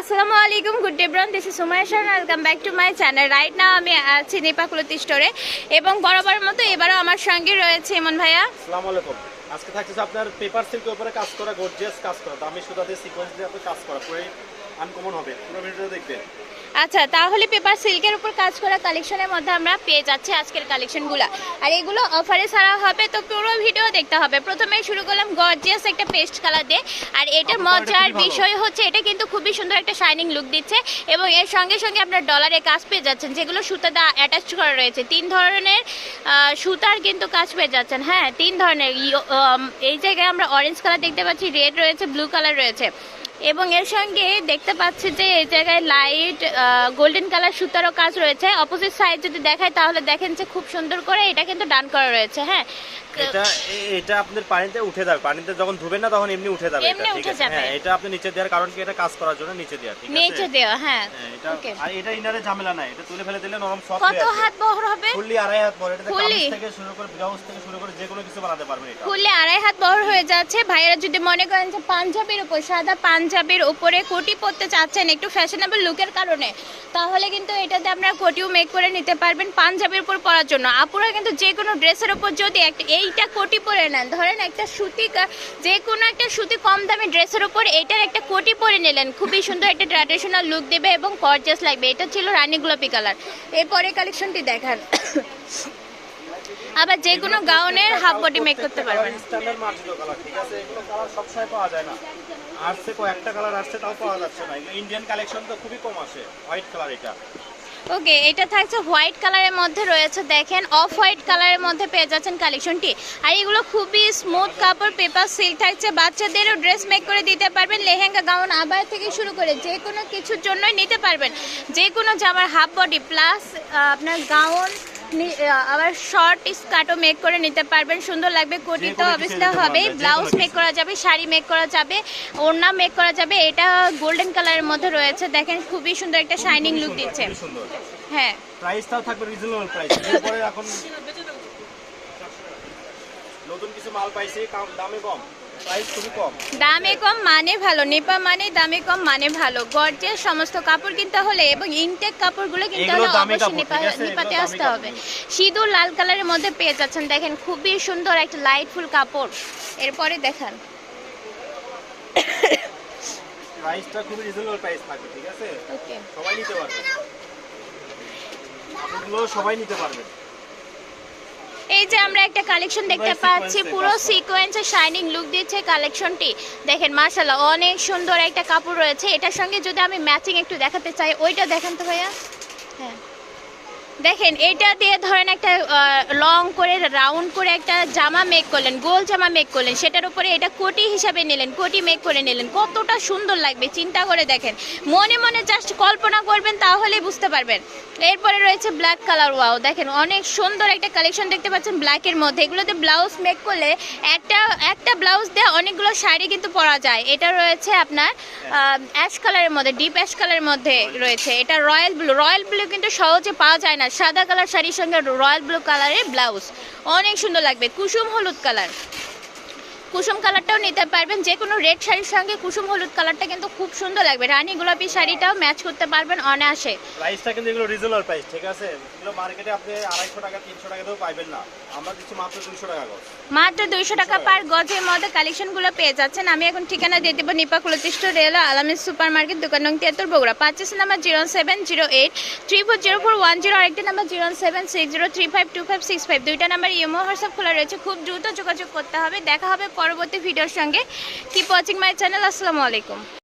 আসসালামু আলাইকুম good day ব্রন দিস ইজ সুমায় শান welcome back to my channel right now আমি আছি নিপাকুলতি স্টোরে এবং বরাবর মতো এবারও আমার সঙ্গে রয়েছে ইমন ভাইয়া। আসসালামু আলাইকুম। আজকে থাকছে আপনার পেপার সিল্কের উপরে কাজ করা গর্জিয়াস কাজ করা। শুধু দিয়ে সিকোয়েন্স দিয়ে কাজ করা পুরো আনকমন হবে। পুরো ভিডিওটা দেখবেন। আচ্ছা তাহলে পেপার সিল্কের উপর কাজ করা কালেকশনের মধ্যে আমরা পেয়ে যাচ্ছি আজকের কালেকশনগুলো আর এগুলো অফারে ছাড়া হবে তো পুরো ভিডিও দেখতে হবে। প্রথমে শুরু করলাম গর্জিয়াস একটা পেস্ট কালার দিয়ে। আর আপনার মজার বিষয় হচ্ছে এটা কিন্তু খুবই সুন্দর একটা শাইনিং লুক দিচ্ছে এবং এর সঙ্গে সঙ্গে আপনার ডলারে কাজ পেয়ে যাচ্ছেন যেগুলো সুতা দা অ্যাটাচ করা রয়েছে। তিন ধরনের সুতার কিন্তু কাজ পেয়ে যাচ্ছেন। হ্যাঁ তিন ধরনের। এই জায়গায় আমরা অরেঞ্জ কালার দেখতে পাচ্ছি রেড রয়েছে ব্লু কালার রয়েছে। এবং এর সঙ্গে দেখতে পাচ্ছি যে এই জায়গায় লাইট গোল্ডেন কালার সুতারও কাজ রয়েছে। অপোজিট সাইড যদি দেখায় তাহলে দেখেন যে খুব সুন্দর করে এটা কিন্তু ডান করা রয়েছে হ্যাঁ? এটা এটা আপনার পানিতে উঠে যাবে। পানিতে যখন ধুবেন না তখন এমনি উঠে যাবে এটা, এমনি ঠিক উঠে আছে? যাবে। হ্যাঁ এটা আপনি নিচে দেওয়ার কারণ কি? এটা কাজ করার জন্য নিচে দেওয়া ঠিক আছে? নিচে দেওয়া হ্যাঁ। হ্যাঁ, এটা ওকে আর এটা ইনারে ঝামেলা নাই। এটা তুলে ফেলে দিলে নরম সফট কত হাত বহর হবে? ফুললি আড়াই হাত বড় এটা? কামিজ থেকে শুরু করে ব্লাউজ থেকে শুরু করে যে কোনো কিছু বানাতে পারবেন এটা। খুললে আড়াই হাত বহর হয়ে যাচ্ছে। ভাইয়েরা যদি মনে করেন যে পাঞ্জাবির উপর সাদা পাঞ্জাবির উপরে কোটি পরতে চাচ্ছেন একটু ফ্যাশনেবল লুকের কারণে, তাহলে কিন্তু এটাতে আপনারা কোটিও মেক করে নিতে পারবেন পাঞ্জাবির উপর পরার জন্য। আপুরা কিন্তু যে কোনো ড্রেসের উপর যদি একটা এইটা কোটি পরে নেন, ধরেন একটা সুতি যে কোনো একটা সুতি কম দামি ড্রেসের উপর এটার একটা কোটি পরে নিলেন, খুবই সুন্দর একটা ট্র্যাডিশনাল লুক দেবে এবং গর্জিয়াস লাগবে। এটা ছিল রানী গোলাপি কালার এরপরে কালেকশনটি দেখান। আবার যে কোনো গাউনের হাফ বডি মেক করতে পারবেন। স্ট্যান্ডার্ড মার্জিত কালার ঠিক আছে? এগুলো কালার সবসময় পাওয়া যায় না। আসছে কয়েকটা কালার আসছে তাও পাওয়া যাচ্ছে না। ইন্ডিয়ান কালেকশন তো খুবই কম আসে হোয়াইট কালার এটা। ওকে এটা থাকছে হোয়াইট কালারের মধ্যে রয়েছে দেখেন অফ হোয়াইট কালারের মধ্যে পেয়ে যাচ্ছেন কালেকশনটি আর এগুলো খুবই স্মুথ কাপড় পেপার সিল্ক থাকছে। বাচ্চাদেরও ড্রেস মেক করে দিতে পারবেন লেহেঙ্গা গাউন আবার থেকে শুরু করে যে কোনো কিছুর জন্যই নিতে পারবেন। যে কোনো জামার হাফ বডি প্লাস আপনার গাউন আবার শর্ট স্কার্টও মেক করে নিতে পারবেন। সুন্দর লাগবে কোটি তো অবশ্যই হবে ব্লাউজ মেক করা যাবে শাড়ি মেক করা যাবে ওড়না মেক করা যাবে এটা গোল্ডেন কালারের মধ্যে রয়েছে। দেখেন খুবই সুন্দর একটা শাইনিং লুক দিচ্ছে। হ্যাঁ। প্রাইসটাও থাকবে রিজনেবল প্রাইস এরপরে এখন নতুন কিছু মাল পাইছি দামে কম। দামে কম মানে ভালো নেপা মানে দামে কম মানে ভালো। গর্জের সমস্ত কাপড় কিনতে হলে এবং ইনটেক কাপড়গুলো কিনতে হলে অবশ্যই নেপা নেপাতে আসতে হবে। সিঁদুর লাল কালারের মধ্যে পেয়ে যাচ্ছেন। দেখেন খুবই সুন্দর একটা লাইটফুল কাপড়। এরপরে দেখান। প্রাইসটা খুবই রিজনেবল প্রাইস থাকবে ঠিক আছে? সবাই নিতে পারবে। কাপড়গুলো সবাই নিতে পারবে। এই যে আমরা একটা কালেকশন দেখতে পাচ্ছি পুরো। সিকোয়েন্সে শাইনিং লুক দিচ্ছে কালেকশনটি দেখেন মার্শাল্লাহ অনেক সুন্দর একটা কাপড় রয়েছে। এটার সঙ্গে যদি আমি ম্যাচিং একটু দেখাতে চাই ওইটা দেখান তো ভাইয়া। হ্যাঁ। দেখেন এটা দিয়ে ধরেন একটা লং করে রাউন্ড করে একটা জামা মেক করলেন, গোল জামা মেক করলেন, সেটার উপরে এটা কোটি হিসাবে নিলেন, কোটি মেক করে নিলেন, কতটা সুন্দর লাগবে, চিন্তা করে দেখেন। মনে মনে জাস্ট কল্পনা করবেন, তাহলেই বুঝতে পারবেন। এরপরে রয়েছে ব্ল্যাক কালার ওয়াও দেখেন, অনেক সুন্দর একটা কালেকশন দেখতে পাচ্ছেন ব্ল্যাকের মধ্যে। এগুলোতে ব্লাউজ মেক করলে একটা একটা ব্লাউজ দিয়ে অনেকগুলো শাড়ি কিন্তু পরা যায়। এটা রয়েছে আপনার অ্যাশ কালারের মধ্যে ডিপ অ্যাশ কালারের মধ্যে রয়েছে। এটা রয়্যাল ব্লু রয়্যাল ব্লু কিন্তু সহজে পাওয়া যায় না। সাদা কালার শাড়ির সঙ্গে রয়্যাল ব্লু কালারের ব্লাউজ অনেক সুন্দর লাগবে। কুসুম হলুদ কালার কুসুম কালারটাও নিতে পারবেন। যে কোনো রেড শাড়ির সঙ্গে কুসুম হলুদ কালারটা কিন্তু খুব সুন্দর লাগবে। রানী গোলাপি শাড়িটাও ম্যাচ করতে পারবেন অনায়াসে। প্রাইসটা কিন্তু এগুলো রিজনেবল প্রাইস ঠিক আছে? এগুলো মার্কেটে আপনি আড়াইশো টাকা তিনশো টাকা দিয়েও পাইবেন না। আমরা দিচ্ছি মাত্র দুশো টাকা গজ। মাত্র দুইশো টাকা পার গজের মধ্যে কালেকশনগুলো পেয়ে যাচ্ছেন। আমি এখন ঠিকানা দিয়ে দেব নিপা কুলতিষ্ঠ রেল আলামিন সুপার মার্কেট দোকান নং তিয়াত্তর Bogura. পাঁচেস number zero seven zero eight three four zero four one zero আরেকটা number zero seven six zero three five two five six five দুইটা নাম্বার ইমো হোয়াটসঅ্যাপ খোলা রয়েছে। খুব দ্রুত যোগাযোগ করতে হবে। দেখা হবে পরবর্তী ভিডিওর সঙ্গে। কিপ ওয়াচিং মাই চ্যানেল আসসালামু আলাইকুম।